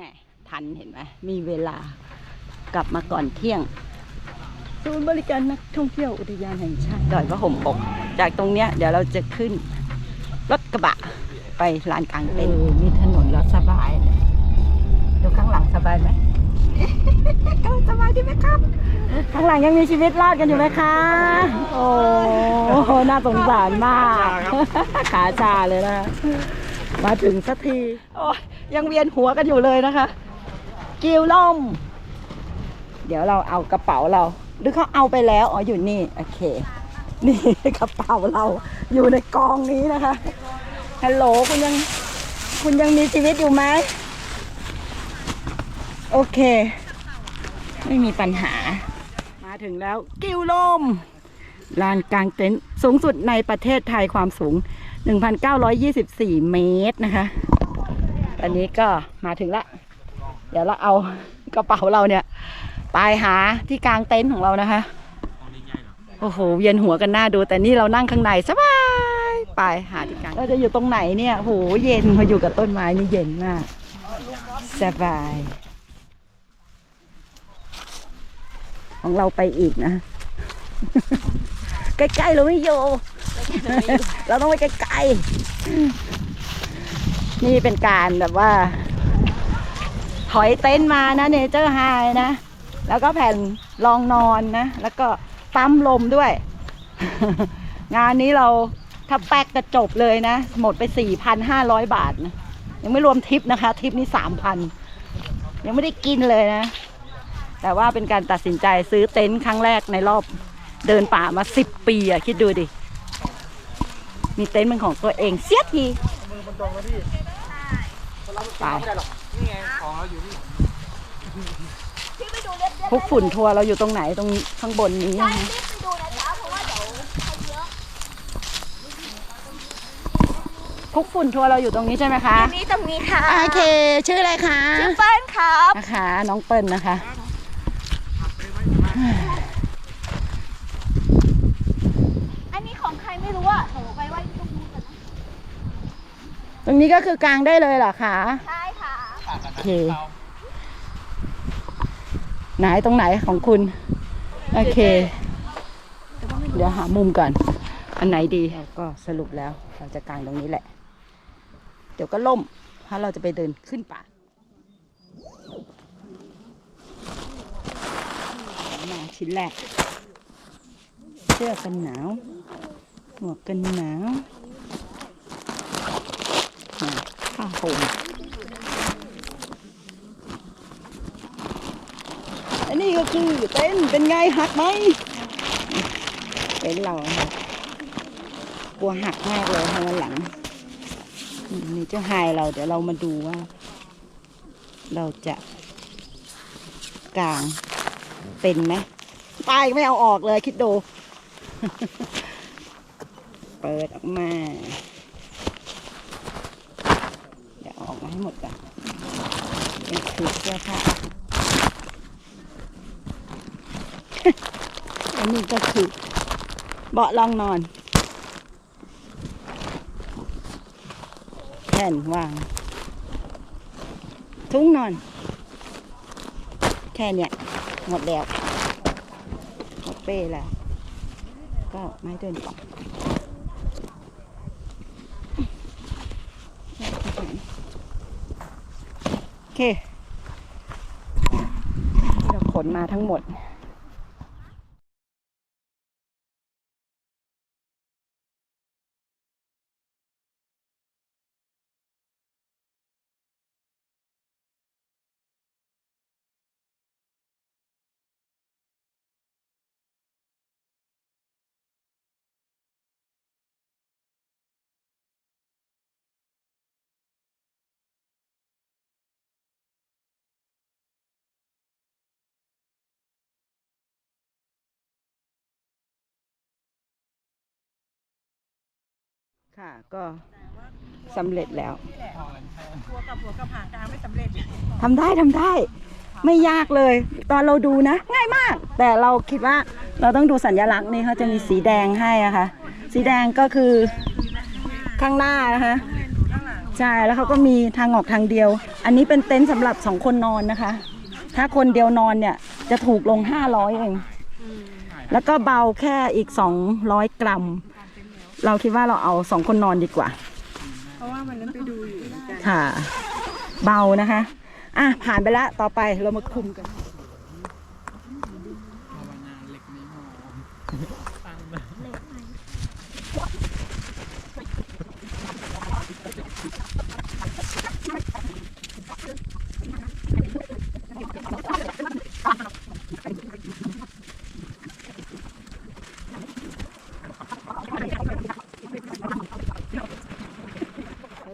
หมทันเห็นไหมมีเวลากลับมาก่อนเที่ยงศูนย์บริการนักท่องเที่ยวอุทยานแห่งชาติดอยพระห่มปก จากตรงเนี้ยเดี๋ยวเราจะขึ้นรถกระบะไปลานกลางเต็นท์มีถนนแล้วสบายเลยดูข้างหลังสบายไหมก็สบายดีไหมครับ ข้างหลังยังมีชีวิตรอดกันอยู่ไหมคะ โอ้โหน่าสงสารมาก ขาชาเลยนะคะมาถึงสักทีโอ้ ยังเวียนหัวกันอยู่เลยนะคะ กิวล่ม เดี๋ยวเราเอากระเป๋าเรา หรือเขาเอาไปแล้ว อ๋ออยู่นี่ โอเค นี่กระเป๋าเราอยู่ในกองนี้นะคะ ฮัลโหลคุณยังคุณยังมีชีวิตอยู่ไหม โอเค ไม่มีปัญหา มาถึงแล้ว กิวลมลานกลางเต็นท์สูงสุดในประเทศไทยความสูง 1,924 เมตรนะคะ ตอนนี้ก็มาถึงละ เดี๋ยวเราเอากระเป๋าเราเนี่ยไปหาที่กลางเต็นท์ของเรานะคะ โอ้โหเวียนหัวกันหน้าดู แต่นี่เรานั่งข้างในสบายไปหาที่กลางเราจะอยู่ตรงไหนเนี่ยโหเย็นพออยู่กับต้นไม้นี่เย็นมากสบาย ของเราไปอีกนะ ใกล้ๆเราไม่อยู่ เราต้องไปไกลๆ นี่เป็นการแบบว่า ถอยเต็นท์มานะเนเจอร์ไฮนะ แล้วก็แผ่นรองนอนนะ แล้วก็ปั๊มลมด้วย งานนี้เราถ้าแป๊กกระจบเลยนะ หมดไป 4,500 บาทนะยังไม่รวมทิปนะคะ ทิปนี่3,000 ยังไม่ได้กินเลยนะ แต่ว่าเป็นการตัดสินใจซื้อเต็นท์ครั้งแรกในรอบเดินป่ามาสิบปีอะคิดดูดิ มีเต็นท์เป็นของตัวเองเสียที ไปพวกฝุ่นทัวร์เราอยู่ตรงไหนตรงข้างบนนี้นะคะพวกฝุ่นทัวร์เราอยู่ตรงนี้ใช่ไหมคะนี่ตรงนี้ค่ะโอเค ชื่ออะไรคะชื่อเฟิร์นครับนะคะ น้องเปิ้ลนะคะ อันนี้ของใครไม่รู้อะหนูไปไว้ตรงนู้นก่อนนะ ตรงนี้ก็คือกลางได้เลยเหรอคะใช่ค่ะโอเค ไหนตรงไหนของคุณ โอเค เดี๋ยวหามุมก่อน อันไหนดีก็สรุปแล้วเราจะกางตรงนี้แหละ เดี๋ยวก็ล่มเพราะเราจะไปเดินขึ้นป่ามาชิ้นแรกเสื้อกันหนาว หมวกกันหนาวมา ผมอันนี้ก็คือเต้นเป็นไงหักไหมเต้นเราค่ะกลัวหักมากเลยทางวันหลังนี่เจ้าไฮเราเดี๋ยวเรามาดูว่า เราจะกางเป็นไหมป้ายไม่เอาออกเลยคิดดู เปิดออกมา เดี๋ยวเอาออกมา ให้หมดก่อนนี่คือเสื้อผ้าอันนี้ก็คือเบาะรองนอนแผ่นวาง ทุ้งนอน แค่เนี้ยหมดแล้วหมดเป้แล้วก็ไม้เดินป่อ งโอเคที่เราขนมาทั้งหมด ค่ะก็สำเร็จแล้วทำได้ทำได้ ไม่ยากเลย ตอนเราดูนะ ง่ายมาก แต่เราคิดว่าเราต้องดูสัญลักษณ์นี่เขาจะมีสีแดงให้อะค่ะ สีแดงก็คือข้างหน้านะคะใช่แล้วเขาก็มีทางออกทางเดียว อันนี้เป็นเต็นท์สำหรับสองคนนอนนะคะ ถ้าคนเดียวนอนเนี่ยจะถูกลงห้าร้อยเองแล้วก็เบาแค่อีกสองร้อยกรัม เราคิดว่าเราเอาสองคนนอนดีกว่า เพราะว่ามันนั้นไปดูอยู่เหมือนกันค่ะ เบานะคะ อะผ่านไปแล้วต่อไปเรามาคุมกัน ส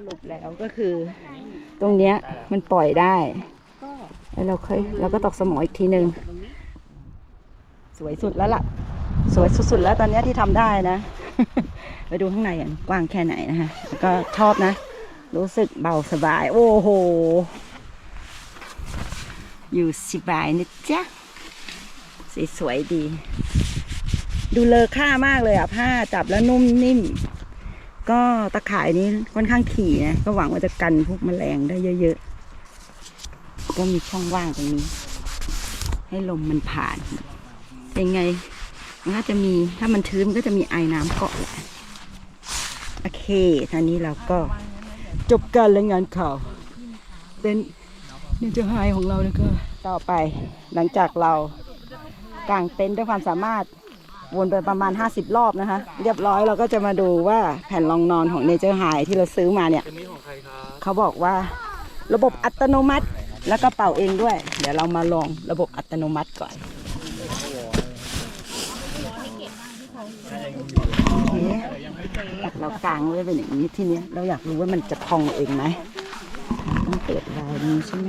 รุปแล้วก็คือ ตรงเนี้ยมันปล่อยได้แล้วเราเคยเราก็ตอกสมออีกทีหนึ่งสวยสุดแล้วล่ะ สวยสุดๆแล้วตอนเนี้ยที่ทำได้นะ ไปดูข้างในอะกว้างแค่ไหนนะคะก็ชอบนะ รู้สึกเบาสบาย โอ้โห อยู่สบายนะจ๊ะสีสวยดี ดูเลอค่ามากเลยอะ ผ้าจับแล้วนุ่มนิ่ม ก็ตะข่ายนี้ค่อนข้างถี่นะ ก็หวังว่าจะกันพวกแมลงได้เยอะๆ ก็มีช่องว่างตรงนี้ ให้ลมมันผ่าน เป็นไง มันก็จะมีถ้ามันชื้นมันก็จะมีไอ้น้ำเกาะแหละ โอเคท่านี้เราก็จบการรายงานข่าวเป็นนินจาไฮของเราแล้วก็ต่อไปหลังจากเรากางเต็นท์ด้วยความสามารถ วนไปประมาณ 50 รอบนะคะ เรียบร้อยเราก็จะมาดูว่าแผ่นรองนอนของเนเจอร์ไฮที่เราซื้อมาเนี่ยเขาบอกว่าระบบอัตโนมัติ แล้วก็เป่าเองด้วย เดี๋ยวเรามาลองระบบอัตโนมัติก่อนโอเคเรากางไว้เป็นอย่างนี้ทีเนี้ยเราอยากรู้ว่ามันจะพองเองไหมต้องเปิดลายนี้ใช่ไหม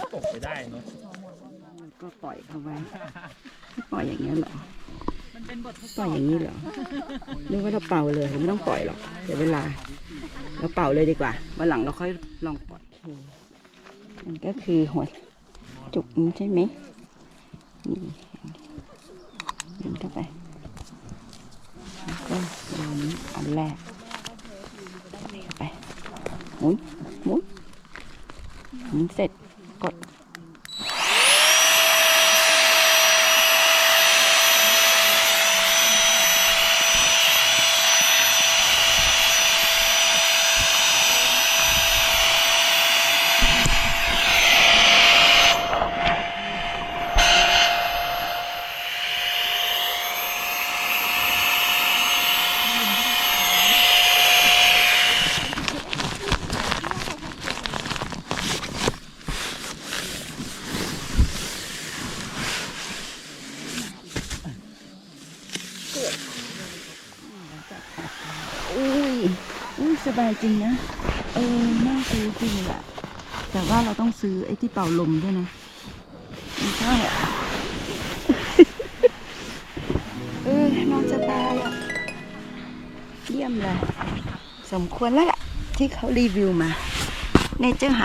ก็ป ล่อยเขาไว้ ปล่อยอย่างนี้ยเหรอปล่อยอย่างนี้เหรอนึกว่าเราเป่าเลยไม่ต้องปล่อยหรอกเดี๋ยวเวลา เราเป่าเลยดีกว่าวันหลังเราค่อยลองปล่อยมันก็คือหัวจุกนี้ใช่ไหมนี่ยิงเข้าไปแล้วก็วางนี้อันแรกเข้าไปหมุนหมุนหมุนเสร็จกด อุ้ยอุ้ย สบายจริงนะ เออน่าซื้อจริงแหละแต่ว่าเราต้องซื้อไอ้ที่เป่าลมด้วยนะไม่ใช่อะเออนอนสบายอะเยี่ยมเลย สมควรแล้วล่ะ ที่เขารีวิวมาเนเจอร์ไฮ